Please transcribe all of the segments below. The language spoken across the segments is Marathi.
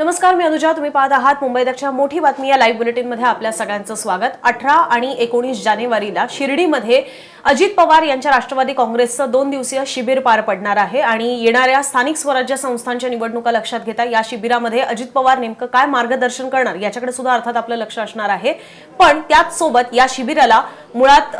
नमस्कार मी अनुजा. तुम्ही पाहत आहात मुंबई दक्षच्या मोठी बातमी या लाईव्ह बुलेटिनमध्ये आपल्या सगळ्यांचं स्वागत. अठरा आणि एकोणीस जानेवारीला शिर्डीमध्ये अजित पवार यांच्या राष्ट्रवादी काँग्रेसचं दोन दिवसीय शिबिर पार पडणार आहे आणि येणाऱ्या स्थानिक स्वराज्य संस्थांच्या निवडणुका लक्षात घेता या शिबिरामध्ये अजित पवार नेमकं काय मार्गदर्शन करणार याच्याकडे सुद्धा अर्थात आपलं लक्ष असणार आहे. पण त्याच सोबत या शिबिराला मुळात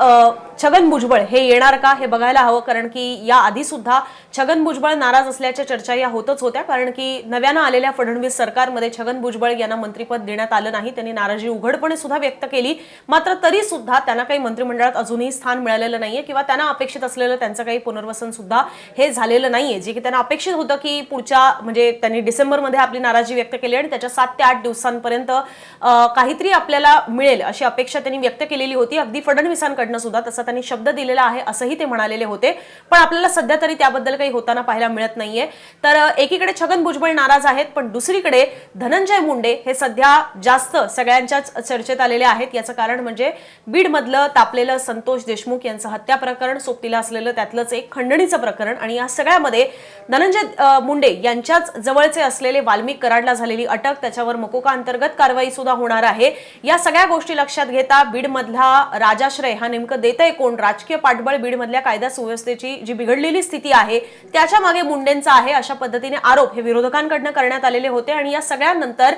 छगन भुजबळ हे येणार का हे बघायला हवं कारण की या आधी सुद्धा छगन भुजबळ नाराज असल्याच्या चर्चा या होतच होत्या कारण की नव्यानं आलेल्या फडणवीस सरकारमध्ये छगन भुजबळ यांना मंत्रिपद देण्यात आलं नाही त्यांनी नाराजी उघडपणे सुद्धा व्यक्त केली मात्र तरी सुद्धा त्यांना काही मंत्रिमंडळात अजूनही स्थान मिळालेलं नाहीये किंवा त्यांना अपेक्षित असलेलं त्यांचं काही पुनर्वसन सुद्धा हे झालेलं नाहीये. जे की त्यांना अपेक्षित होतं की पुढच्या म्हणजे त्यांनी डिसेंबरमध्ये आपली नाराजी व्यक्त केली आणि त्याच्या सात ते आठ दिवसांपर्यंत काहीतरी आपल्याला मिळेल अशी अपेक्षा त्यांनी व्यक्त केलेली होती. अगदी फडणवीसांकडनं सुद्धा तसं त्यांनी शब्द दिलेला आहे असंही ते म्हणालेले होते. पण आपल्याला सध्या तरी त्याबद्दल काही होताना पाहायला मिळत नाहीये. तर एकीकडे छगन भुजबळ नाराज आहेत पण दुसरीकडे धनंजय मुंडे हे सध्या जास्त सगळ्यांच्याच चर्चेत आलेले आहेत. याचं कारण म्हणजे बीडमधलं तापलेलं संतोष देशमुख यांचं हत्या प्रकरण सोबतीला असलेलं त्यातलंच एक खंडणीचं प्रकरण आणि या सगळ्यामध्ये धनंजय मुंडे यांच्याच जवळचे असलेले वाल्मिक कराडला झालेली अटक त्याच्यावर मकोका अंतर्गत कारवाई सुद्धा होणार आहे. या सगळ्या गोष्टी लक्षात घेता बीडमधला राजाश्रय हा नेमकं आहे कोण? राजकीय पाठबळ बीडमधल्या कायदा सुव्यवस्थेची जी बिघडलेली स्थिती आहे त्याच्यामागे मुंडेंचा आहे अशा पद्धतीने आरोप हे विरोधकांकडनं करण्यात आलेले होते आणि या सगळ्यानंतर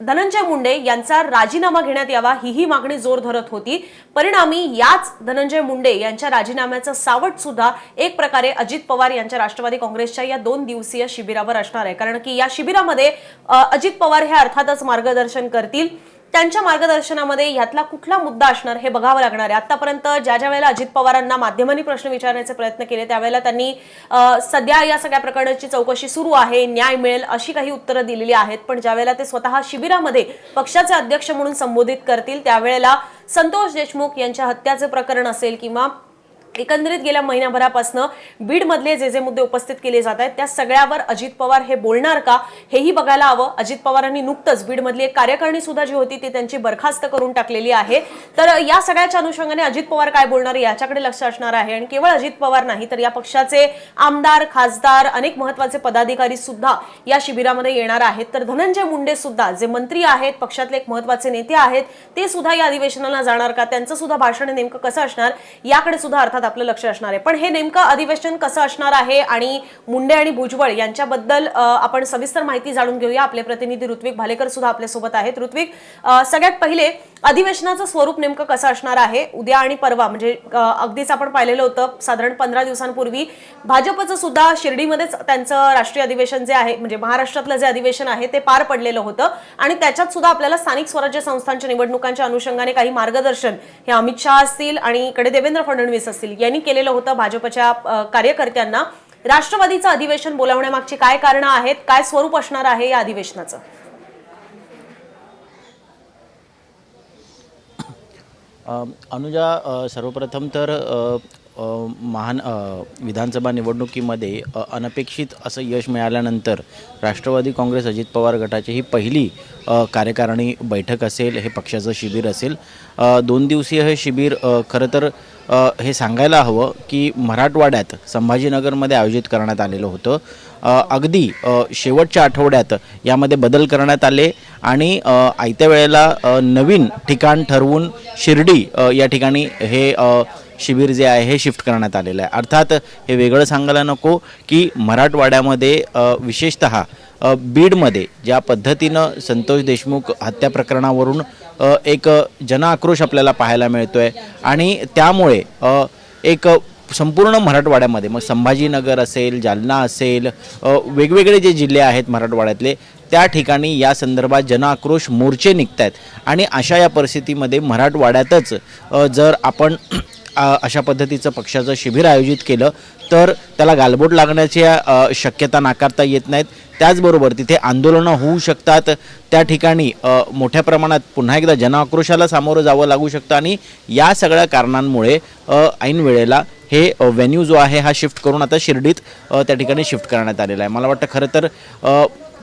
धनंजय मुंडे यांचा राजीनामा घेण्यात यावा हीही मागणी जोर धरत होती. परिणामी याच धनंजय मुंडे यांच्या राजीनाम्याचं सावट सुद्धा एक प्रकारे अजित पवार यांच्या राष्ट्रवादी काँग्रेसच्या या दोन दिवसीय शिबिरावर असणार आहे. कारण की या शिबिरामध्ये अजित पवार हे अर्थातच मार्गदर्शन करतील. त्यांच्या मार्गदर्शनामध्ये ह्यातला कुठला मुद्दा असणार हे बघावं लागणार आहे. आतापर्यंत ज्या ज्या वेळेला अजित पवारांना माध्यमांनी प्रश्न विचारण्याचे प्रयत्न केले त्यावेळेला त्यांनी सध्या या सगळ्या प्रकरणाची चौकशी सुरू आहे न्याय मिळेल अशी काही उत्तरं दिलेली आहेत. पण ज्यावेळेला ते स्वतः शिबिरामध्ये पक्षाचे अध्यक्ष म्हणून संबोधित करतील त्यावेळेला संतोष देशमुख यांच्या हत्याचे प्रकरण असेल किंवा एकंदरीत गेल्या महिन्याभरापासून बीडमधले जे जे मुद्दे उपस्थित केले जात आहेत त्या सगळ्यावर अजित पवार हे बोलणार का? हेही बघायला हवं. अजित पवारांनी नुकतंच बीडमधली एक कार्यकारिणी सुद्धा जी होती ती त्यांची बरखास्त करून टाकलेली आहे. तर या सगळ्याच्या अनुषंगाने अजित पवार काय बोलणार याच्याकडे लक्ष असणार आहे. आणि केवळ अजित पवार नाही तर या पक्षाचे आमदार खासदार अनेक महत्त्वाचे पदाधिकारी सुद्धा या शिबिरामध्ये येणार आहेत. तर धनंजय मुंडे सुद्धा जे मंत्री आहेत पक्षातले एक महत्त्वाचे नेते आहेत ते सुद्धा या अधिवेशनाला जाणार का? त्यांचं सुद्धा भाषण नेमकं कसं असणार? याकडे सुद्धा अर्थात आपलं लक्ष असणार आहे. पण हे नेमकं अधिवेशन कसं असणार आहे आणि मुंडे आणि भुजबळ यांच्याबद्दल आपण सविस्तर माहिती जाणून घेऊया. आपले प्रतिनिधी ऋत्विक भालेकर सुद्धा आपल्यासोबत आहेत. ऋत्विक सगळ्यात पहिले अधिवेशनाचं स्वरूप नेमकं कसं असणार आहे? उद्या आणि परवा म्हणजे अगदीच आपण पाहिलेलं होतं साधारण पंधरा दिवसांपूर्वी भाजपचं सुद्धा शिर्डीमध्येच त्यांचं राष्ट्रीय अधिवेशन जे आहे म्हणजे महाराष्ट्रातलं जे अधिवेशन आहे ते पार पडलेलं होतं. आणि त्याच्यात सुद्धा आपल्याला स्थानिक स्वराज्य संस्थांच्या निवडणुकांच्या अनुषंगाने काही मार्गदर्शन हे अमित शहा असतील आणि इकडे देवेंद्र फडणवीस असतील. यांनी केलेलं होतं भाजपच्या कार्यकर्त्यांना. राष्ट्रवादीचं अधिवेशन बोलावण्यामागची काय कारणं आहेत? काय स्वरूप असणार आहे या अधिवेशनाचं? अनुजा सर्वप्रथम तर महान विधानसभा निवडणुकीमध्ये अनपेक्षित असं यश मिळाल्यानंतर राष्ट्रवादी काँग्रेस अजित पवार गटाची ही पहिली कार्यकारिणी बैठक असेल हे पक्षाचं शिबिर असेल. दोन दिवसीय हे शिबिर खरं तर हे सांगायला हवं की मराठवाड्यात संभाजीनगरमध्ये आयोजित करण्यात आलेलं होतं. अगदी शेवटच्या आठवड्यात यामध्ये बदल करण्यात आले आणि आयत्या वेळेला नवीन ठिकाण ठरवून शिर्डी या ठिकाणी हे शिबिर जे आहे हे शिफ्ट करण्यात आलेलं आहे. अर्थात हे वेगळं सांगायला नको की मराठवाड्यामध्ये विशेषत विशेषतः बीडमध्ये ज्या पद्धतीनं संतोष देशमुख हत्या प्रकरणावरून एक जनआक्रोश आपल्याला पाहायला मिळतो आहे आणि त्यामुळे एक संपूर्ण मराठवाड्यामध्ये मग संभाजीनगर असेल जालना असेल वेगवेगळे जे जिल्हे आहेत मराठवाड्यातले त्या ठिकाणी या संदर्भात जनआक्रोश मोर्चे निघत आहेत आणि अशा या परिस्थितीमध्ये मराठवाड्यातच जर आपण अशा पद्धतीचं पक्षाचं शिबिर आयोजित केलं तर त्याला गालबोट लागण्याची शक्यता नाकारता येत नाहीत. त्याचबरोबर तिथे आंदोलनं होऊ शकतात. त्या ठिकाणी मोठ्या प्रमाणात पुन्हा एकदा जनआक्रोशाला सामोरं जावं लागू शकतं आणि या सगळ्या कारणांमुळे ऐन वेळेला हे व्हेन्यू जो आहे हा शिफ्ट करून आता शिर्डीत त्या ठिकाणी शिफ्ट करण्यात आलेला आहे. मला वाटतं खरं तर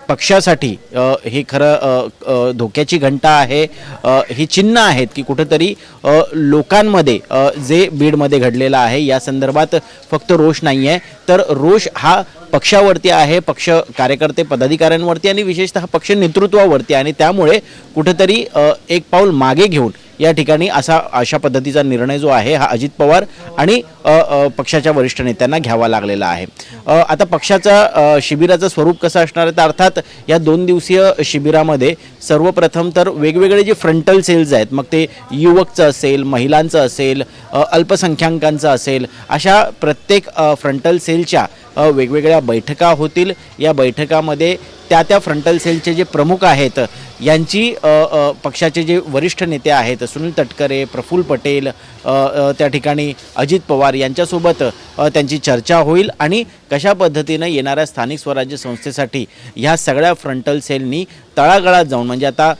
पक्षासाठी हे खरं धोक्याची घंटा आहे. ही चिन्ह आहेत की कुठंतरी लोकांमध्ये जे बीडमध्ये घडलेलं आहे या संदर्भात फक्त रोष नाही आहे तर रोष हा पक्षावरती आहे पक्ष कार्यकर्ते पदाधिकाऱ्यांवरती आणि विशेषतः पक्ष नेतृत्वावरती. आणि त्यामुळे कुठेतरी एक पाऊल मागे घेऊन या ठिकाणी असा अशा पद्धतीचा निर्णय जो आहे हा अजित पवार आणि पक्षाच्या वरिष्ठ नेत्यांना घ्यावा लागलेला आहे. आता पक्षाचा शिबिराचं स्वरूप कसं असणार आहे? तर अर्थात या दोन दिवसीय शिबिरामध्ये सर्वप्रथम तर वेगवेगळे जे फ्रंटल सेल्स आहेत मग ते युवकचं असेल महिलांचं असेल अल्पसंख्याकांचं असेल अशा प्रत्येक फ्रंटल सेलच्या वेगवेगळ्या बैठका होतील. या बैठकामध्ये त्या त्या फ्रंटल सेलचे जे प्रमुख आहेत यांची पक्षाचे जे वरिष्ठ नेते आहेत सुनील तटकरे प्रफुल्ल पटेल त्या ठिकाणी अजित पवार यांच्यासोबत त्यांची चर्चा होईल आणि कशा पद्धतीनं येणाऱ्या स्थानिक स्वराज्य संस्थेसाठी ह्या सगळ्या फ्रंटल सेलनी तळागाळात जाऊन म्हणजे आता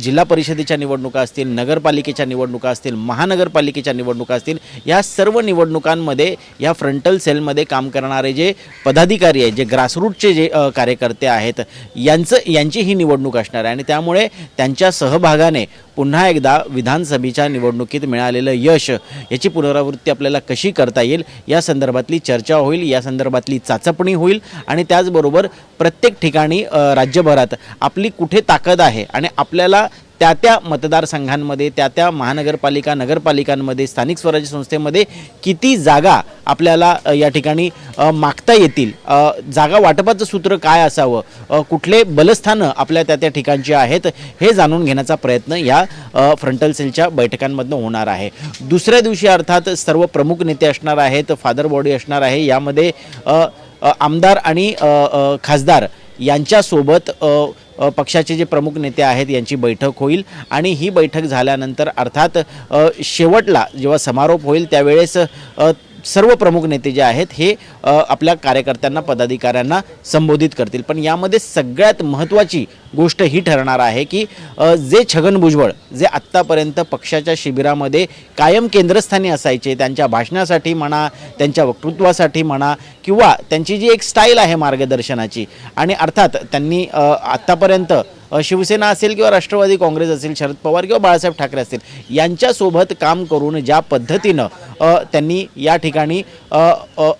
जिल्हा परिषदेच्या निवडणुका असतील नगरपालिकेच्या निवडणुका असतील महानगरपालिकेच्या निवडणुका असतील या सर्व निवडणुकांमध्ये या फ्रंटल सेलमध्ये काम करणारे जे पदाधिकारी आहेत जे ग्रासरूटचे जे कार्यकर्ते आहेत यांचं यांची ही निवडणूक असणार आहे. आणि त्यामुळे त्यांच्या सहभागाने पुन्हा एकदा विधानसभेच्या निवडणुकीत मिळालेलं यश याची पुनरावृत्ती आपल्याला कशी करता येईल? या संदर्भातली चर्चा होईल या संदर्भातली चाचपणी होईल आणि त्याचबरोबर प्रत्येक ठिकाणी राज्यभरात आपली कुठे ताकद आहे आणि आपल्याला त्या त्या मतदारसंघांमध्ये त्या त्या महानगरपालिका नगरपालिकांमध्ये स्थानिक स्वराज्य संस्थेमध्ये किती जागा आपल्याला या ठिकाणी मागता येतील? जागा वाटपाचं सूत्र काय असावं? कुठले बलस्थानं आपल्या त्या त्या ठिकाणची आहेत? हे जाणून घेण्याचा प्रयत्न या फ्रंटल सेलच्या बैठकांमधनं होणार आहे. दुसऱ्या दिवशी अर्थात सर्व प्रमुख नेते असणार आहेत फादर बॉडी असणार आहे. यामध्ये आमदार आणि खासदार यांच्यासोबत पक्षाचे जे प्रमुख नेते आहेत यांची बैठक होईल आणि ही बैठक झाल्यानंतर अर्थात शेवटला जेव्हा समारोप होईल त्यावेळेस सर्व प्रमुख नेते जे आहेत हे आपल्या कार्यकर्त्यांना पदाधिकाऱ्यांना संबोधित करतील. पण यामध्ये सगळ्यात महत्त्वाची गोष्ट ही ठरणार आहे की जे छगन भुजबळ जे आत्तापर्यंत पक्षाच्या शिबिरामध्ये कायम केंद्रस्थानी असायचे त्यांच्या भाषणासाठी म्हणा त्यांच्या वक्तृत्वासाठी म्हणा किंवा त्यांची जी एक स्टाईल आहे मार्गदर्शनाची आणि अर्थात त्यांनी आत्तापर्यंत शिवसेना असेल किंवा राष्ट्रवादी काँग्रेस असेल शरद पवार किंवा बाळासाहेब ठाकरे असतील यांच्यासोबत काम करून ज्या पद्धतीनं त्यांनी या ठिकाणी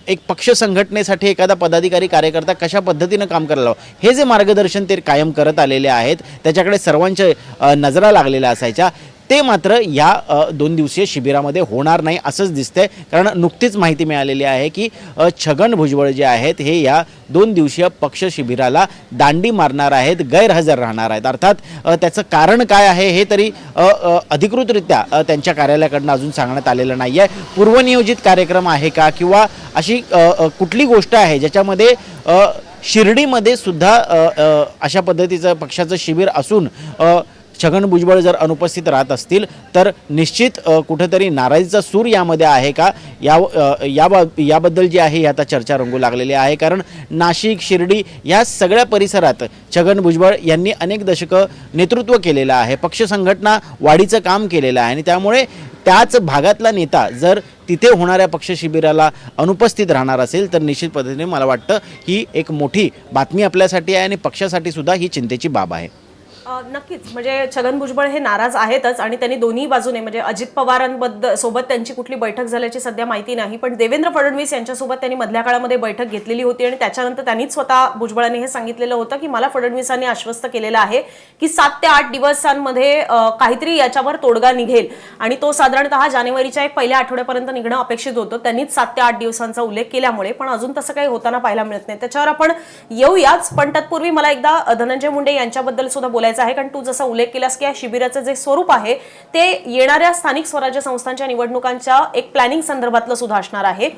एक पक्ष संघटनेसाठी एखादा पदाधिकारी कार्यकर्ता कशा पद्धतीनं काम करायला हवं? हे जे मार्गदर्शन ते कायम करत आलेले आहेत त्याच्याकडे सर्वांच्या नजरा लागलेल्या असायच्या. ते मात्र या दोन दिवसीय शिबिरामध्ये होणार नाही असंच दिसतंय. कारण नुकतीच माहिती मिळालेली आहे की छगन भुजबळ जे आहेत हे या दोन दिवसीय पक्ष शिबिराला दांडी मारणार आहेत गैरहजर राहणार आहेत. अर्थात त्याचं कारण काय आहे हे तरी अधिकृतरित्या त्यांच्या कार्यालयाकडनं अजून सांगण्यात आलेलं नाही आहे पूर्वनियोजित कार्यक्रम आहे का किंवा अशी कुठली गोष्ट आहे ज्याच्यामध्ये शिर्डीमध्ये सुद्धा अशा पद्धतीचं पक्षाचं शिबिर असून छगन भुजबळ जर अनुपस्थित राहत असतील तर निश्चित कुठेतरी नाराजीचा सूर यामध्ये आहे का? या या याबा याबद्दल जी आहे ही आता चर्चा रंगू लागलेली आहे. कारण नाशिक शिर्डी या सगळ्या परिसरात छगन भुजबळ यांनी अनेक दशकं नेतृत्व केलेलं आहे. पक्ष संघटना वाढीचं काम केलेलं आहे. आणि त्यामुळे त्याच भागातला नेता जर तिथे होणाऱ्या पक्ष शिबिराला अनुपस्थित राहणार असेल तर निश्चित पद्धतीने मला वाटतं ही एक मोठी बातमी आपल्यासाठी आहे आणि पक्षासाठी सुद्धा ही चिंतेची बाब आहे. नक्कीच. म्हणजे छगन भुजबळ हे नाराज आहेतच आणि त्यांनी दोन्ही बाजूने म्हणजे अजित पवारांबद्दल सोबत त्यांची कुठली बैठक झाल्याची सध्या माहिती नाही पण देवेंद्र फडणवीस यांच्यासोबत त्यांनी मधल्या काळामध्ये बैठक घेतलेली होती आणि त्याच्यानंतर त्यांनीच स्वतः भुजबळांनी हे सांगितलेलं होतं की मला फडणवीसांनी आश्वस्त केलेलं आहे की सात ते आठ दिवसांमध्ये काहीतरी याच्यावर तोडगा निघेल. आणि तो साधारणतः जानेवारीच्या एक पहिल्या आठवड्यापर्यंत निघणं अपेक्षित होतं. त्यांनीच सात ते आठ दिवसांचा उल्लेख केल्यामुळे पण अजून तसं काही होताना पाहायला मिळत नाही. त्याच्यावर आपण येऊयाच पण तत्पूर्वी मला एकदा धनंजय मुंडे यांच्याबद्दल सुद्धा बोलायचं आहे. कारण तू जसा उल्लेख केलास की या शिबिराचं जे स्वरूप आहे ते येणाऱ्या स्थानिक स्वराज्य संस्थांच्या निवडणुकांच्या एक प्लॅनिंग संदर्भातलं सुद्धा असणार आहे.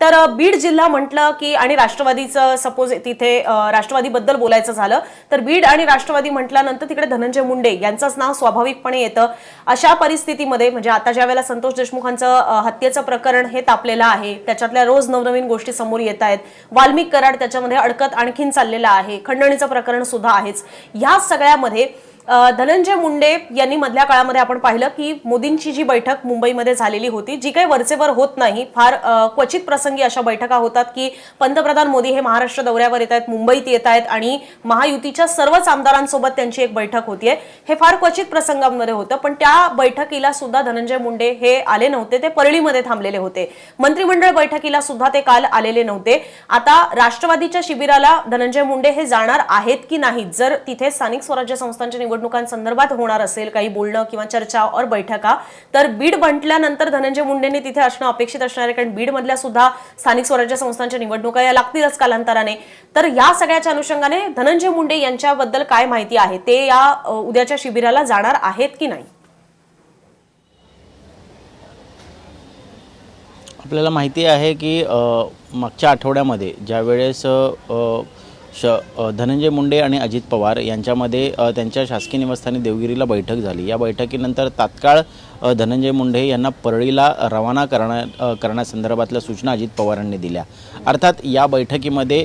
तर बीड जिल्हा म्हटलं की आणि राष्ट्रवादीचं सपोज तिथे राष्ट्रवादीबद्दल बोलायचं झालं तर बीड आणि राष्ट्रवादी म्हटल्यानंतर तिकडे धनंजय मुंडे यांचंच नाव स्वाभाविकपणे येतं. अशा परिस्थितीमध्ये म्हणजे आता ज्या वेळेला संतोष देशमुखांचं हत्येचं प्रकरण हे तापलेलं आहे त्याच्यातल्या रोज नवनवीन गोष्टी समोर येत आहेत. वाल्मिक कराड त्याच्यामध्ये अडकत आणखीन चाललेलं आहे. खंडणीचं प्रकरण सुद्धा आहेच. ह्या सगळ्यामध्ये धनंजय मुंडे यांनी मधल्या काळामध्ये आपण पाहिलं की मोदींची जी बैठक मुंबईमध्ये झालेली होती जी काही वरचेवर होत नाही फार क्वचित प्रसंगी अशा बैठका होतात की पंतप्रधान मोदी हे महाराष्ट्र दौऱ्यावर येत आहेत मुंबईत येत आहेत आणि महायुतीच्या सर्वच आमदारांसोबत त्यांची एक बैठक होतीये. हे फार क्वचित प्रसंगांमध्ये होतं पण त्या बैठकीला सुद्धा धनंजय मुंडे हे आले नव्हते ते परळीमध्ये थांबलेले होते. मंत्रिमंडळ बैठकीला सुद्धा ते काल आलेले नव्हते. आता राष्ट्रवादीच्या शिबिराला धनंजय मुंडे हे जाणार आहेत की नाही जर तिथे स्थानिक स्वराज्य संस्थांच्या निवडणुकांसंदर्भात होणार असेल काही बोलणं किंवा चर्चा और बैठका. तर बीड म्हटल्यानंतर धनंजय मुंडेंनी तिथे असणं अपेक्षित असणार आहे कारण बीड मधल्या सुद्धा स्थानिक स्वराज्य संस्थांच्या निवडणुका या लागतीलच कालांतराने. तर या सगळ्याच्या अनुषंगाने धनंजय मुंडे यांच्याबद्दल काय माहिती आहे? ते या उद्याच्या शिबिराला जाणार आहेत की नाही? आपल्याला माहिती आहे की मागच्या आठवड्यामध्ये ज्यावेळेस वेळेस श धनंजय मुंडे आणि अजित पवार यांच्यामध्ये त्यांच्या शासकीय निवासस्थानी देवगिरीला बैठक झाली. या बैठकीनंतर तात्काळ धनंजय मुंडे यांना परळीला रवाना करण्या करण्यासंदर्भातल्या सूचना अजित पवारांनी दिल्या. अर्थात या बैठकीमध्ये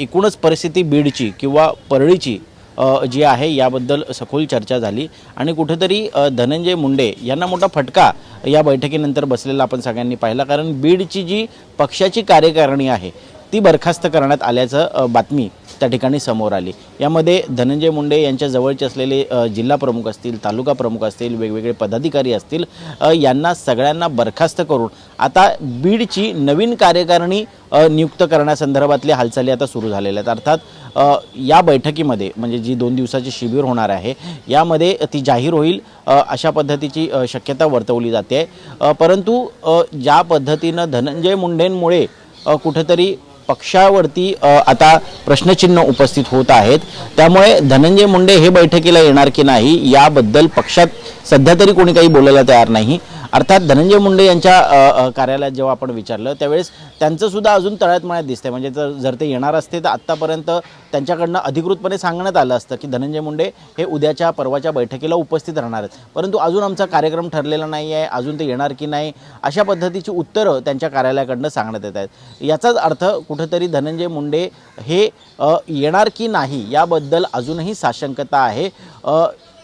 एकूणच परिस्थिती बीडची किंवा परळीची जी आहे याबद्दल सखोल चर्चा झाली आणि कुठेतरी धनंजय मुंडे यांना मोठा फटका या बैठकीनंतर बसलेला आपण सगळ्यांनी पाहिला. कारण बीडची जी पक्षाची कार्यकारिणी आहे ती बरखास्त करण्यात आल्याचं बातमी त्या ठिकाणी समोर आली. यामध्ये धनंजय मुंडे यांच्या जवळचे असलेले जिल्हा प्रमुख असतील तालुका प्रमुख असतील वेगवेगळे पदाधिकारी असतील यांना सगळ्यांना बरखास्त करून आता बीडची नवीन कार्यकारिणी नियुक्त करण्यासंदर्भातल्या हालचाली आता सुरू झालेल्या आहेत. अर्थात या बैठकीमध्ये म्हणजे जी दोन दिवसाची शिबिर होणार आहे यामध्ये ती जाहीर होईल अशा पद्धतीची शक्यता वर्तवली जाते. परंतु ज्या पद्धतीनं धनंजय मुंडेंमुळे कुठंतरी कुठेतरी पक्षावरती आता प्रश्नचिन्ह उपस्थित होत आहेत. त्यामुळे धनंजय मुंडे हे बैठकीला येणार की नाही याबद्दल पक्षात सध्या तरी कोणी काही बोलायला तयार नाही. अर्थात धनंजय मुंडे यांच्या कार्यालयात जेव्हा आपण विचारलं त्यावेळेस त्यांचंसुद्धा अजून तळ्यात मळ्यात दिसतंय. म्हणजे जर जर ते येणार असते तर आत्तापर्यंत त्यांच्याकडनं अधिकृतपणे सांगण्यात आलं असतं की धनंजय मुंडे हे उद्याच्या परवाच्या बैठकीला उपस्थित राहणार आहेत. परंतु अजून आमचा कार्यक्रम ठरलेला नाही आहे अजून ते येणार की नाही अशा पद्धतीची उत्तरं त्यांच्या कार्यालयाकडनं सांगण्यात येत आहेत. याचाच अर्थ कुठंतरी धनंजय मुंडे हे येणार की नाही याबद्दल अजूनही साशंकता आहे.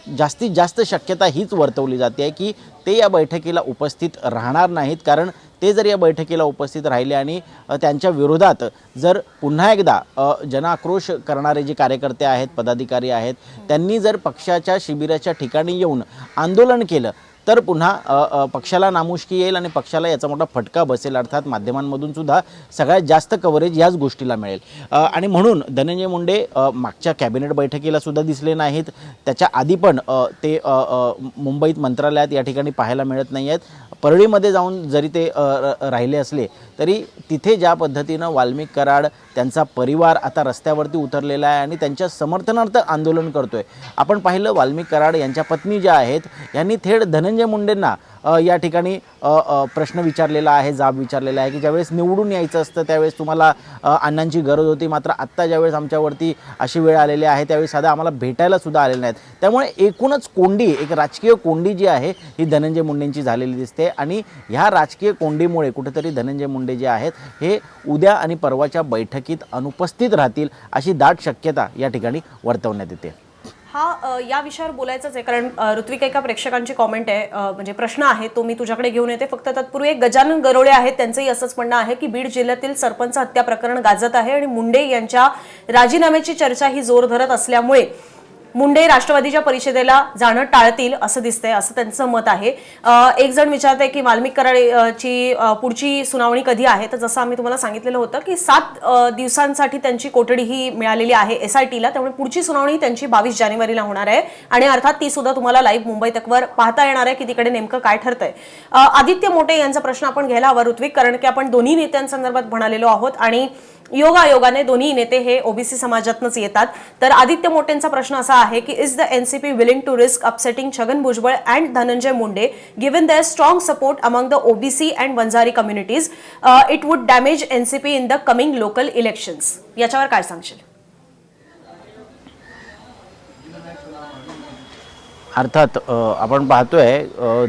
जास्तीत जास्त शक्यता हीच वर्तवली जाते आहे की ते या बैठकीला उपस्थित राहणार नाहीत. कारण ते जर या बैठकीला उपस्थित राहिले आणि त्यांच्या विरोधात जर पुन्हा एकदा जनाक्रोश करणारे जे कार्यकर्ते आहेत पदाधिकारी आहेत त्यांनी जर पक्षाच्या शिबिराच्या ठिकाणी येऊन आंदोलन केलं तर पुन्हा पक्षाला नामुष्की येईल आणि पक्षाला याचा मोठा फटका बसेल. अर्थात माध्यमांमधून सुद्धा सगळ्यात जास्त कव्हरेज याच गोष्टीला मिळेल. आणि म्हणून धनंजय मुंडे मागच्या कॅबिनेट बैठकीला सुद्धा दिसले नाहीत. त्याच्या आधी पण ते मुंबईत मंत्रालयात या ठिकाणी पाहायला मिळत नाही आहेत परळीमध्ये जाऊन जरी ते राहिले असले तरी तिथे ज्या पद्धतीनं वाल्मिक कराड त्यांचा परिवार आता रस्त्यावरती उतरलेला आहे आणि त्यांच्या समर्थनार्थ आंदोलन करतो आहे आपण पाहिलं वाल्मिक कराड यांच्या पत्नी ज्या आहेत यांनी थेट धनंजय मुंडेंना या ठिकाणी प्रश्न विचारलेला आहे जाब विचारलेला आहे की ज्यावेळेस निवडून यायचं असतं त्यावेळेस तुम्हाला अण्णांची गरज होती. मात्र आत्ता ज्यावेळेस आमच्यावरती अशी वेळ आलेली आहे त्यावेळेस साधा आम्हाला भेटायला सुद्धा आलेले नाहीत. त्यामुळे एकूणच कोंडी एक राजकीय कोंडी जी आहे ही धनंजय मुंडेंची झालेली दिसते. आणि ह्या राजकीय कोंडीमुळे कुठेतरी धनंजय मुंडे जे आहेत हे उद्या आणि परवाच्या बैठकीत अनुपस्थित राहतील अशी दाट शक्यता या ठिकाणी वर्तवण्यात येते. हा या विषयावर बोलायचंच आहे कारण ऋत्विक एका प्रेक्षकांची कॉमेंट आहे म्हणजे प्रश्न आहे तो मी तुझ्याकडे घेऊन येते. फक्त तत्पूर्वी एक गजानन गरोळे आहेत त्यांचंही असंच म्हणणं आहे की बीड जिल्ह्यातील सरपंच हत्या प्रकरण गाजत आहे आणि मुंडे यांच्या राजीनाम्याची चर्चा ही जोर धरत असल्यामुळे मुंडे राष्ट्रवादीच्या परिषदेला जाणं टाळतील असं दिसतंय असं त्यांचं मत आहे. एक जण विचारत आहे की मालमिक कराची पुढची सुनावणी कधी आहे? तर जसं आम्ही तुम्हाला सांगितलेलं होतं की सात दिवसांसाठी त्यांची कोठडी ही मिळालेली आहे एस आय टीला त्यामुळे पुढची सुनावणी त्यांची बावीस जानेवारीला होणार आहे. आणि अर्थात ती सुद्धा तुम्हाला लाईव्ह मुंबई तकवर पाहता येणार आहे की तिकडे नेमकं काय ठरतंय. आदित्य मोठे यांचा प्रश्न आपण घ्यायला हवा ऋत्विक कारण की आपण दोन्ही नेत्यांसंदर्भात म्हणालेलो आहोत. आणि योगायोगाने दोन्ही नेते हे ओबीसी समाजातनच येतात. तर आदित्य मोटेंचा प्रश्न असा आहे की is the NCP willing to risk upsetting Chhagan Bhujbal and Dhananjay Munde given their strong support among the OBC and Vanjari communities it would damage NCP in the coming local elections याच्यावर काय सांगशील? अर्थात आपण पाहतोय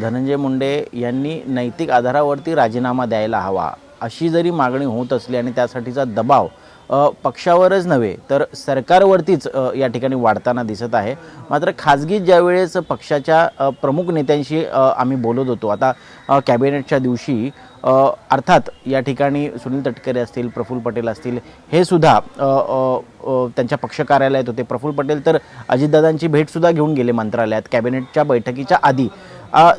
धनंजय मुंडे यांनी नैतिक आधारावरती राजीनामा द्यायला हवा. अशी जरी मागणी होत असली आणि त्यासाठीचा दबाव पक्षावरच नव्हे तर सरकारवरतीच या ठिकाणी वाढताना दिसत आहे. मात्र खाजगी ज्यावेळेस पक्षाच्या प्रमुख नेत्यांशी आम्ही बोलत होतो आता कॅबिनेटच्या दिवशी अर्थात या ठिकाणी सुनील तटकरे असतील प्रफुल्ल पटेल असतील हे सुद्धा त्यांच्या पक्ष कार्यालयात होते. प्रफुल्ल पटेल तर अजितदादांची भेटसुद्धा घेऊन गेले मंत्रालयात कॅबिनेटच्या बैठकीच्या आधी.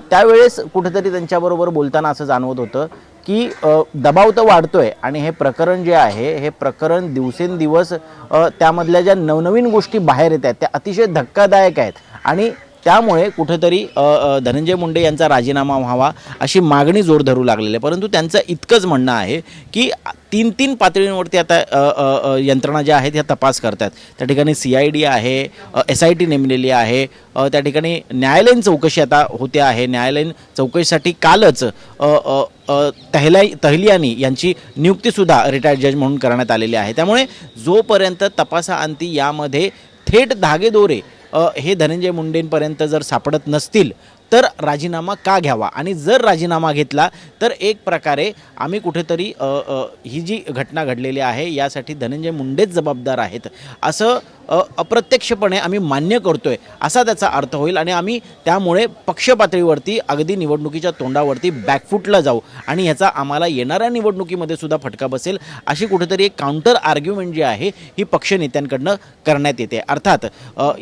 त्यावेळेस कुठेतरी त्यांच्याबरोबर बोलताना असं जाणवत होतं की दबाव तर वाढतो आहे आणि हे प्रकरण जे आहे हे प्रकरण दिवसेंदिवस त्यामधल्या ज्या नवनवीन गोष्टी बाहेर येत आहेत त्या अतिशय धक्कादायक आहेत आणि त्यामुळे कुठेतरी धनंजय मुंडे यांचा राजीनामा व्हावा अशी मागणी जोर धरू लागलेली आहे. परंतु त्यांचं इतकंच म्हणणं आहे की तीन तीन पातळींवरती आता यंत्रणा ज्या आहेत ह्या तपास करतात. त्या ठिकाणी सी आय डी आहे एस आय टी नेमलेली आहे त्या ठिकाणी न्यायालयीन चौकशी आता होते आहे. न्यायालयीन चौकशीसाठी कालच तहला तहलियानी यांची नियुक्तीसुद्धा रिटायर्ड जज म्हणून करण्यात आलेली आहे. त्यामुळे जोपर्यंत तपासाअंती यामध्ये थेट धागेदोरे हे धनंजय मुंडेंपर्यंत जर सापडत नसतील तर राजीनामा का घ्यावा? आणि जर राजीनामा घेतला तर एक प्रकारे आम्ही कुठेतरी ही जी घटना घडलेली आहे यासाठी धनंजय मुंडेच जबाबदार आहेत. असं अप्रत्यक्षपणे आम्ही मान्य करतो आहे असा त्याचा अर्थ होईल. आणि आम्ही त्यामुळे पक्षपातळीवरती अगदी निवडणुकीच्या तोंडावरती बॅकफुटला जाऊ. आणि ह्याचा आम्हाला येणाऱ्या निवडणुकीमध्ये सुद्धा फटका बसेल अशी कुठेतरी एक काउंटर आर्ग्युमेंट जी आहे ही पक्षनेत्यांकडनं करण्यात येते. अर्थात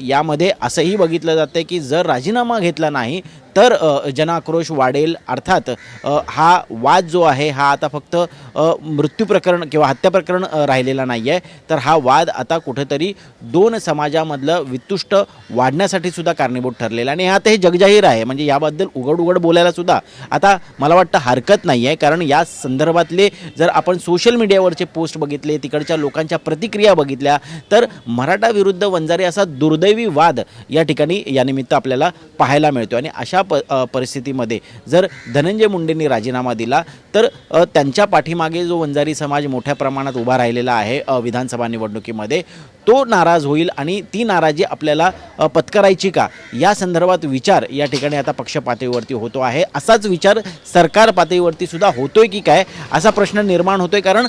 यामध्ये असंही बघितलं जातं की जर राजीनामा घेतला नाही तर जनाक्रोश वाढेल. अर्थात हा वाद जो आहे हा आता फक्त मृत्यू प्रकरण किंवा हत्या प्रकरण राहिलेला नाही आहे तर हा वाद आता कुठेतरी दोन समाजामधलं वितुष्ट वाढण्यासाठी सुद्धा कारणीभूत ठरलेला आणि हे आता हे जगजाहीर आहे. म्हणजे याबद्दल उघड उघड बोलायला सुद्धा आता मला वाटतं हरकत नाही आहे कारण या संदर्भातले जर आपण सोशल मीडियावरचे पोस्ट बघितले तिकडच्या लोकांच्या प्रतिक्रिया बघितल्या तर मराठा विरुद्ध वंजारी असा दुर्दैवी वाद या ठिकाणी यानिमित्त आपल्याला पाहायला मिळतो आणि अशा प परिस्थितीमध्ये जर धनंजय मुंडेंनी राजीनामा दिला तर त्यांच्या पाठीमागे जो वंजारी समाज मोठ्या प्रमाणात उभा राहिलेला आहे विधानसभा निवडणुकीमध्ये तो नाराज होईल आणि ती नाराजी आपल्याला पत्करायची का? या संदर्भात विचार या ठिकाणी आता पक्ष पातळीवरती होतो आहे. असाच विचार सरकार पातळीवरती सुद्धा होतोय की काय? असा प्रश्न निर्माण होतोय कारण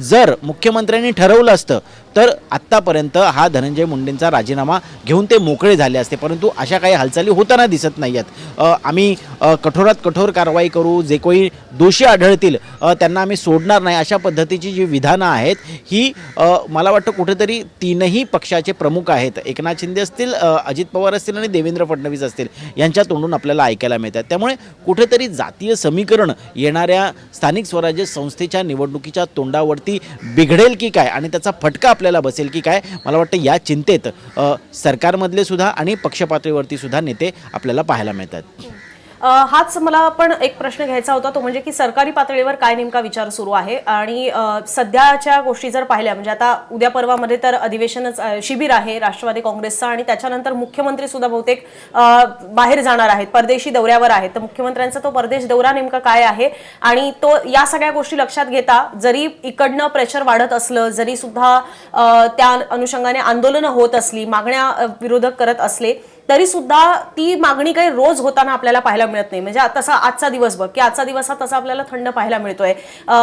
जर मुख्यमंत्र्यांनी ठरवलं असतं तर आत्तापर्यंत हा धनंजय मुंडेंचा राजीनामा घेऊन ते मोकळे झाले असते परंतु अशा काही हालचाली होताना दिसत नाही आहेत आम्ही कठोरात कठोर कारवाई करू जे कोणी दोषी आढळतील त्यांना आम्ही सोडणार नाही अशा पद्धतीची जी विधानं आहेत ही मला वाटतं कुठेतरी तीनही पक्षाचे प्रमुख आहेत. एकनाथ शिंदे असतील अजित पवार असतील आणि देवेंद्र फडणवीस असतील यांच्या तोंडून आपल्याला ऐकायला मिळतात. त्यामुळे कुठेतरी जातीय समीकरण येणाऱ्या स्थानिक स्वराज्य संस्थेच्या निवडणुकीच्या तोंडावरती बिघडेल की काय? आणि त्याचा फटका आपल्याला बसेल की काय? मला वाटतं या चिंतेत सरकारमधले सुद्धा आणि पक्षपातळीवरती सुद्धा नेते आपल्याला पाहायला मिळतात. हाच मला पण एक प्रश्न घ्यायचा होता तो म्हणजे की सरकारी पातळीवर काय नेमका विचार सुरू आहे? आणि सध्याच्या गोष्टी जर पाहिल्या म्हणजे आता उद्या परवामध्ये तर अधिवेशनच शिबिर आहे राष्ट्रवादी काँग्रेसचं आणि त्याच्यानंतर मुख्यमंत्री सुद्धा बहुतेक बाहेर जाणार आहेत परदेशी दौऱ्यावर आहेत. तर मुख्यमंत्र्यांचा तो परदेश दौरा नेमका काय आहे? आणि तो या सगळ्या गोष्टी लक्षात घेता जरी इकडनं प्रेशर वाढत असलं जरी सुद्धा त्या अनुषंगाने आंदोलनं होत असली मागण्या विरोधक करत असले तरी सुद्धा ती मागणी काही रोज होताना आपल्याला पाहायला मिळत नाही. म्हणजे तसा आजचा दिवस बघ की आजचा दिवस हा तसा आपल्याला थंड पाहायला मिळतोय.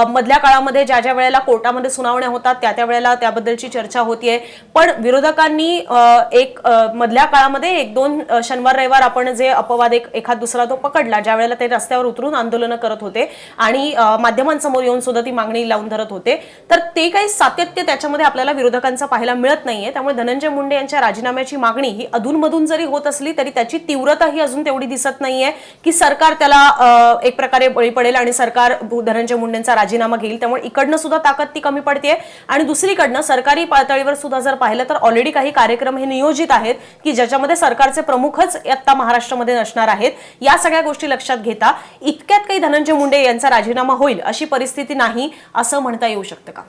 मधल्या काळामध्ये ज्या ज्या वेळेला कोर्टामध्ये सुनावण्या होतात त्या त्या वेळेला त्याबद्दलची चर्चा होतीये. पण विरोधकांनी एक मधल्या काळामध्ये एक दोन शनिवार रविवार आपण जे अपवाद एक एखाद दुसरा तो पकडला ज्या वेळेला ते रस्त्यावर उतरून आंदोलनं करत होते आणि माध्यमांसमोर येऊन सुद्धा ती मागणी लावून धरत होते. तर ते काही सातत्य त्याच्यामध्ये आपल्याला विरोधकांचं पाहायला मिळत नाहीये. त्यामुळे धनंजय मुंडे यांच्या राजीनाम्याची मागणी ही अधूनमधून जरी होत असली तरी त्याची तीव्रता ही अजून तेवढी दिसत नाहीये की सरकार त्याला एक प्रकारे बळी पडेल आणि सरकार धनंजय मुंडेंचा राजीनामा घेईल. त्यामुळे इकडनं सुद्धा ताकद ती कमी पडते आणि दुसरीकडनं सरकारी पातळीवर सुद्धा जर पाहिलं तर ऑलरेडी काही कार्यक्रम हे नियोजित आहेत की ज्याच्यामध्ये सरकारचे प्रमुखच आता महाराष्ट्रामध्ये नसणार आहेत. या सगळ्या गोष्टी लक्षात घेता इतक्यात काही धनंजय मुंडे यांचा राजीनामा होईल अशी परिस्थिती नाही असं म्हणता येऊ शकतं का?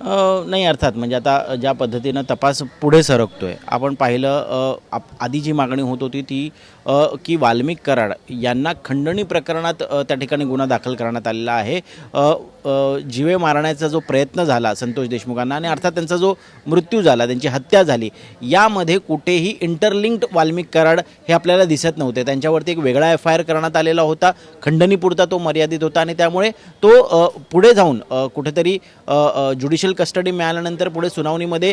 नाही अर्थात. म्हणजे आता ज्या पद्धतीनं तपास पुढे सरकतो आहे आपण पाहिलं आप- आधी जी मागणी होत होती ती की वाल्मिक कराड यांना खंडणी प्रकरणात त्या ठिकाणी गुन्हा दाखल करण्यात आलेला आहे. जीवे मारण्याचा जो प्रयत्न झाला संतोष देशमुखांना आणि अर्थात त्यांचा जो मृत्यू झाला त्यांची हत्या झाली यामध्ये कुठेही इंटरलिंक्ड वाल्मिक कराड हे आपल्याला दिसत नव्हते. त्यांच्यावरती एक वेगळा एफ आय आर करण्यात आलेला होता. खंडणीपुरता तो मर्यादित होता आणि त्यामुळे तो पुढे जाऊन कुठेतरी ज्युडिशियल कस्टडी मिळाल्यानंतर पुढे सुनावणीमध्ये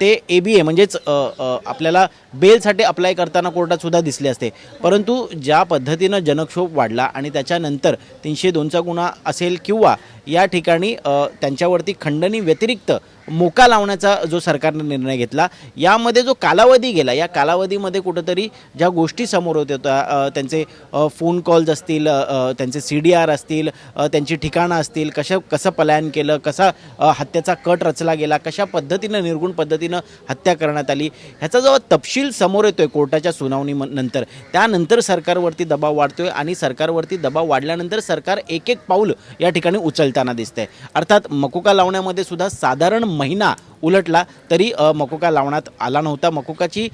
ते ए बी ए म्हणजेच आपल्याला बेलसाठी अप्लाय करताना कोर्टात सुद्धा दिसले असते. परंतु ज्या पद्धतीनं जनक्षोभ वाढला आणि त्याच्यानंतर तीनशे दोनचा गुन्हा असेल किंवा या ठिकाणी त्यांच्यावरती खंडणी व्यतिरिक्त मोका लावण्याचा जो सरकारने निर्णय घेतला यामध्ये जो कालावधी गेला या कालावधीमध्ये कुठंतरी ज्या गोष्टी समोर होत होत्या त्यांचे फोन कॉल्स असतील त्यांचे सी डी आर असतील त्यांची ठिकाणं असतील कशा कसं पलायन केलं कसा हत्याचा हत्येचा कट रचला गेला कशा पद्धतीनं निर्गुण पद्धतीनं हत्या करण्यात आली ह्याचा जेव्हा तपशील समोर येतोय कोर्टाच्या सुनावणी म- नंतर त्यानंतर सरकारवरती दबाव वाढतोय आणि सरकारवरती दबाव वाढल्यानंतर सरकार एक एक पाऊल या ठिकाणी उचलताना दिसतंय. अर्थात मकोका लावण्यामध्ये सुद्धा साधारण महिना उलटला तरी मकोका लावण्यात आला नव्हता. मकोकाची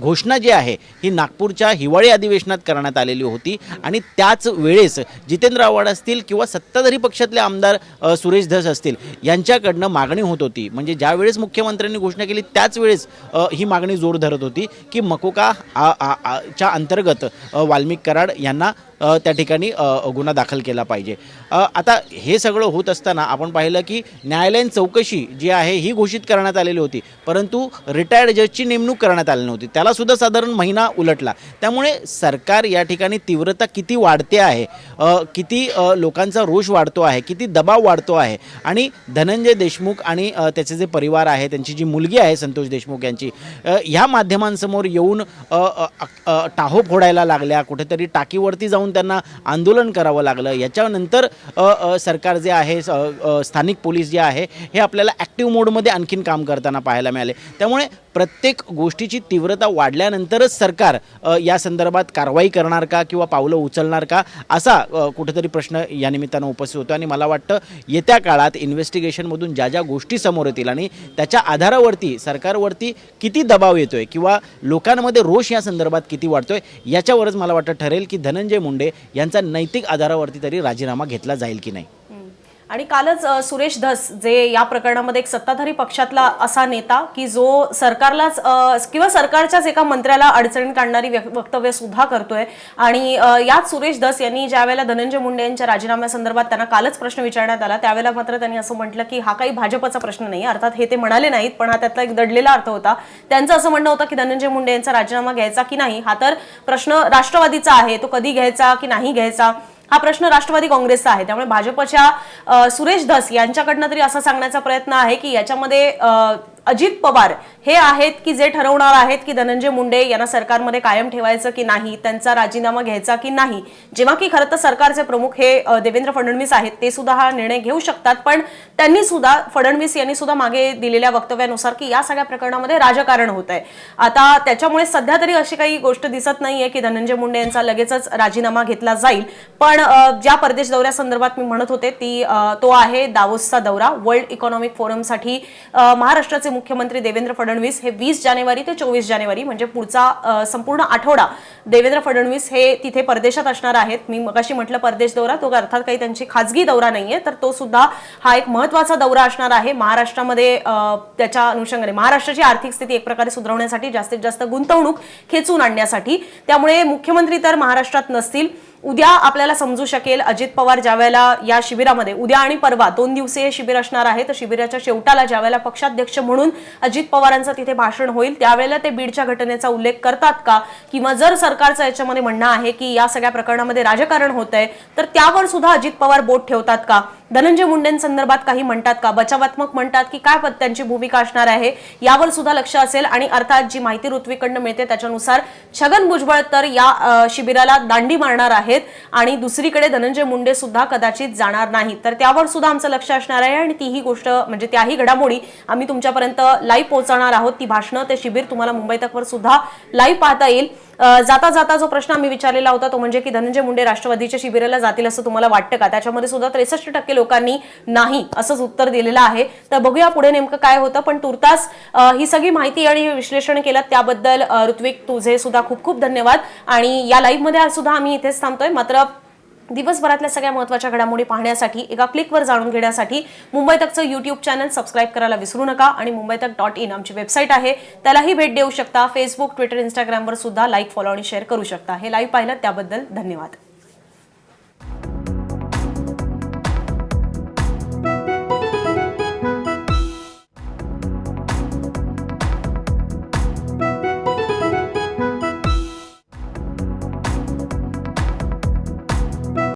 घोषणा जी आहे ही नागपूरच्या हिवाळी अधिवेशनात करण्यात आलेली होती. आणि त्याच वेळेस जितेंद्र आव्हाड असतील किंवा सत्ताधारी पक्षातले आमदार सुरेश धस असतील यांच्याकडनं मागणी होत होती. म्हणजे ज्यावेळेस मुख्यमंत्र्यांनी घोषणा केली त्याच वेळेस ही मागणी जोर धरत होती की मकोका आ- च्या अंतर्गत वाल्मिक कराड यांना त्या ठिकाणी गुन्हा दाखल केला पाहिजे. आता हे सगळं होत असताना आपण पाहिलं की न्यायालयीन चौकशी जी आहे ही घोषित करण्यात आलेली होती. परंतु रिटायर्ड जजची नेमणूक करण्यात आली नव्हती. त्याला सुद्धा साधारण महिना उलटला. त्यामुळे सरकार या ठिकाणी तीव्रता किती वाढते आहे किती लोकांचा रोष वाढतो आहे किती दबाव वाढतो आहे आणि धनंजय देशमुख आणि त्याचे जे परिवार आहे त्यांची जी मुलगी आहे संतोष देशमुख यांची ह्या माध्यमांसमोर येऊन टाहो फोडायला लागल्या कुठेतरी टाकीवरती जाऊन त्यांना आंदोलन करावं लागलं. याच्यानंतर सरकार जे आहे स्थानिक पोलीस जे आहे हे आपल्याला ॲक्टिव्ह मोडमध्ये आणखी आणखीन काम करताना पाहायला मिळाले. त्यामुळे प्रत्येक गोष्टीची तीव्रता वाढल्यानंतरच सरकार या संदर्भात कारवाई करणार का किंवा पावलं उचलणार का असा कुठेतरी प्रश्न या निमित्तानं उपस्थित होतो. आणि मला वाटतं येत्या काळात इन्व्हेस्टिगेशनमधून ज्या ज्या गोष्टी समोर येतील आणि त्याच्या आधारावरती सरकारवरती किती दबाव येतोय किंवा लोकांमध्ये रोष या संदर्भात किती वाढतोय याच्यावरच मला वाटतं ठरेल की धनंजय मुंडे यांचा नैतिक आधारावरती तरी राजीनामा घेतला जाईल की नाही. आणि कालच सुरेश धस जे या प्रकरणामध्ये एक सत्ताधारी पक्षातला असा नेता की जो सरकारलाच किंवा सरकारच्याच एका मंत्र्याला अडचणीत काढणारी वक्तव्य सुद्धा करतोय. आणि यात सुरेश धस यांनी ज्यावेळेला धनंजय मुंडे यांच्या राजीनाम्यासंदर्भात त्यांना कालच प्रश्न विचारण्यात आला त्यावेळेला मात्र त्यांनी असं म्हटलं की हा काही भाजपचा प्रश्न नाही अर्थात हे ते म्हणाले नाहीत पण हा त्यातला एक दडलेला अर्थ होता. त्यांचं असं म्हणणं होतं की धनंजय मुंडे यांचा राजीनामा घ्यायचा की नाही हा तर प्रश्न राष्ट्रवादीचा आहे तो कधी घ्यायचा की नाही घ्यायचा? हा प्रश्न राष्ट्रवादी काँग्रेसचा आहे. त्यामुळे भाजपच्या सुरेश धस यांच्याकडनं तरी असा सांगण्याचा प्रयत्न आहे की याच्यामध्ये अजित पवार हे आहेत की जे ठरवणार आहेत की धनंजय मुंडे यांना सरकारमध्ये कायम ठेवायचं की नाही त्यांचा राजीनामा घ्यायचा की नाही? जेव्हा की खरं तर सरकारचे प्रमुख हे देवेंद्र फडणवीस आहेत ते सुद्धा हा निर्णय घेऊ शकतात. पण त्यांनी सुद्धा फडणवीस यांनी सुद्धा मागे दिलेल्या वक्तव्यानुसार की या सगळ्या प्रकरणामध्ये राजकारण होत आहे. आता त्याच्यामुळे सध्या तरी अशी काही गोष्ट दिसत नाहीये की धनंजय मुंडे यांचा लगेचच राजीनामा घेतला जाईल. पण ज्या परदेश दौऱ्यासंदर्भात मी म्हणत होते ती तो आहे दावोसचा दौरा. वर्ल्ड इकॉनॉमिक फोरमसाठी महाराष्ट्राचे मुख्यमंत्री देवेंद्र फडणवीस हे वीस जानेवारी ते चोवीस जानेवारी म्हणजे पुढचा संपूर्ण आठवडा देवेंद्र फडणवीस हे तिथे परदेशात असणार आहेत. मी मगाशी म्हटलं परदेश दौरा तो अर्थात काही त्यांची खाजगी दौरा नाहीये तर तो सुद्धा हा एक महत्त्वाचा दौरा असणार आहे. महाराष्ट्रामध्ये त्याच्या अनुषंगाने महाराष्ट्राची आर्थिक स्थिती एक प्रकारे सुधारवण्यासाठी जास्तीत जास्त गुंतवणूक खेचून आणण्यासाठी. त्यामुळे मुख्यमंत्री तर महाराष्ट्रात नसतील. उद्या आपल्याला समजू शकेल अजित पवार ज्यावेळेला या शिबिरामध्ये उद्या आणि परवा दोन दिवसीय शिबिर असणार आहे. तर शिबिराच्या शेवटाला ज्यावेळेला पक्षाध्यक्ष म्हणून अजित पवारांचं तिथे भाषण होईल त्यावेळेला ते बीडच्या घटनेचा उल्लेख करतात का? किंवा जर सरकारचं याच्यामध्ये म्हणणं आहे की या सगळ्या प्रकरणामध्ये राजकारण होत आहे तर त्यावर सुद्धा अजित पवार बोट ठेवतात का? धनंजय मुंडेंसंदर्भात काही म्हणतात का? बचावात्मक म्हणतात की काय त्यांची भूमिका असणार आहे? यावर सुद्धा लक्ष असेल आणि अर्थात जी माहिती ऋत्वीकडनं मिळते त्याच्यानुसार छगन भुजबळ तर या शिबिराला दांडी मारणार आहेत. आणि दुसरीकडे धनंजय मुंडे सुद्धा कदाचित जाणार नाहीत. तर त्यावर सुद्धा आमचं लक्ष असणार आहे आणि तीही गोष्ट म्हणजे त्याही घडामोडी आम्ही तुमच्यापर्यंत लाईव्ह पोहोचवणार आहोत. ती भाषणं ते शिबिर तुम्हाला मुंबई तकवर सुद्धा लाईव्ह पाहता येईल. जाता जाता जो प्रश्न आम्ही विचारलेला होता तो म्हणजे की धनंजय मुंडे राष्ट्रवादीच्या शिबिराला जातील असं तुम्हाला वाटतं का? त्याच्यामध्ये सुद्धा त्रेसष्ट टक्के लोकांनी नाही असंच उत्तर दिलेलं आहे. तर बघूया पुढे नेमकं काय होतं. पण तुर्तास ही सगळी माहिती आणि विश्लेषण केलं त्याबद्दल ऋत्विक तुझे सुद्धा खूप खूप धन्यवाद. आणि या लाईव्हमध्ये सुद्धा आम्ही इथेच थांबतोय. मात्र दिवसभरातल्या सगळ्या महत्त्वाच्या घडामोडी पाहण्यासाठी एका क्लिकवर जाणून घेण्यासाठी मुंबई तकचं यूट्यूब चॅनल सबस्क्राईब करायला विसरू नका आणि मुंबई तक डॉट इन आमची वेबसाईट आहे. त्यालाही भेट देऊ शकता. फेसबुक ट्विटर इंस्टाग्रामवर सुद्धा लाईक फॉलो आणि शेअर करू शकता. हे लाईव्ह पाहिलं त्याबद्दल धन्यवाद.